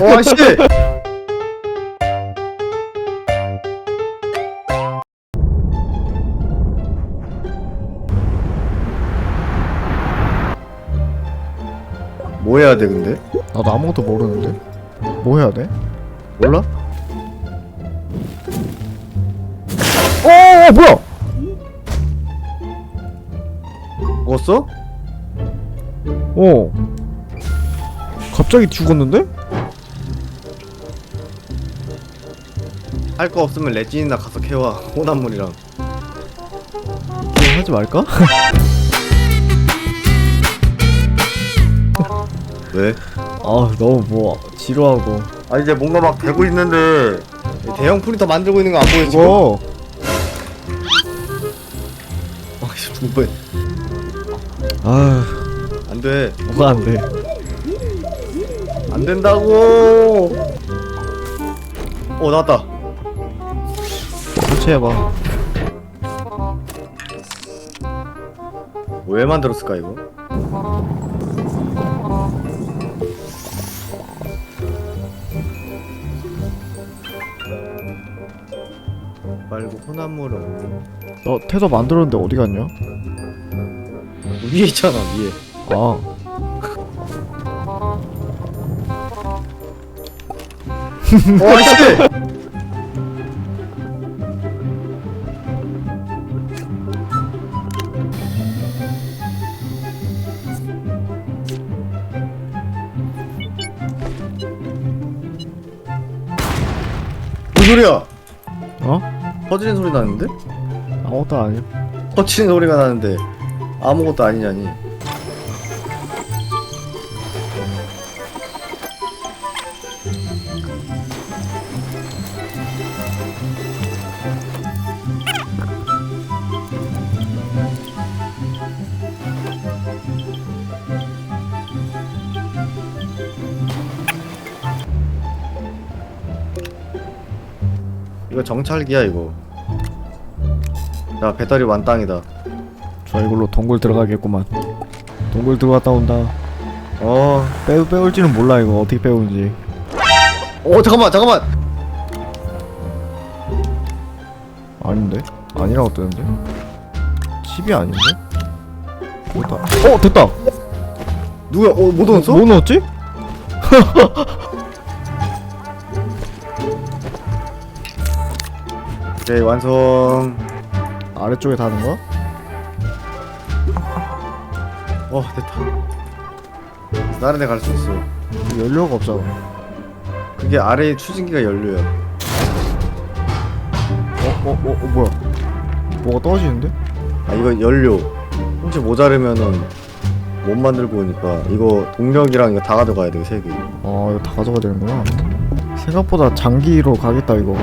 와 씨. 뭐 해야 돼 근데? 나도 아무것도 모르는데 뭐 해야 돼? 몰라? 어, 어 뭐야 먹었어? 어 갑자기 죽었는데? 할 거 없으면 레진이나 가서 캐와 그럼 하지 말까? 왜? 아 너무 뭐 지루하고. 아 이제 뭔가 막 되고 있는데. 대형 프린터 만들고 있는 거 안 보여 지금? 이거 아씨 두번 아. 안돼. 뭐가 안돼? 안 된다고 어 나왔다. 설치해봐. 왜 만들었을까 이거? 말고 혼합물은 너 테더 만들었는데 어디 갔냐? 위에 있잖아 위에. 아 와 씨 무슨 소리야? 어? 퍼지는 소리 나는데? 아무것도 아니야 퍼치는 소리가 나는데 아무것도 아니냐니 이거 정찰기야 이거. 야 배터리 완땅이다. 저 이걸로 동굴 들어가겠구만. 동굴 들어갔다 온다. 어, 빼, 빼올지는 몰라 이거. 어떻게 빼오는지. 어 잠깐만 잠깐만! 아닌데? 아니라고 뜨는데? 칩이 아닌데? 됐다? 어 됐다! 누가 어못 얻었어? 뭐 넣었지? 네 완성 아래쪽에 다는 거야? 어 됐다 다른 데 갈 수 있어 연료가 없잖아 그게 아래에 추진기가 연료야 어? 어? 어? 어 뭐야 뭐가 떨어지는데? 아 이거 연료 혹시 모자르면은 못 만들고 오니까 이거 동력이랑 이거 다 가져가야 돼 세개 아 이거 다 가져가야 되는구나 생각보다 장기로 가겠다 이거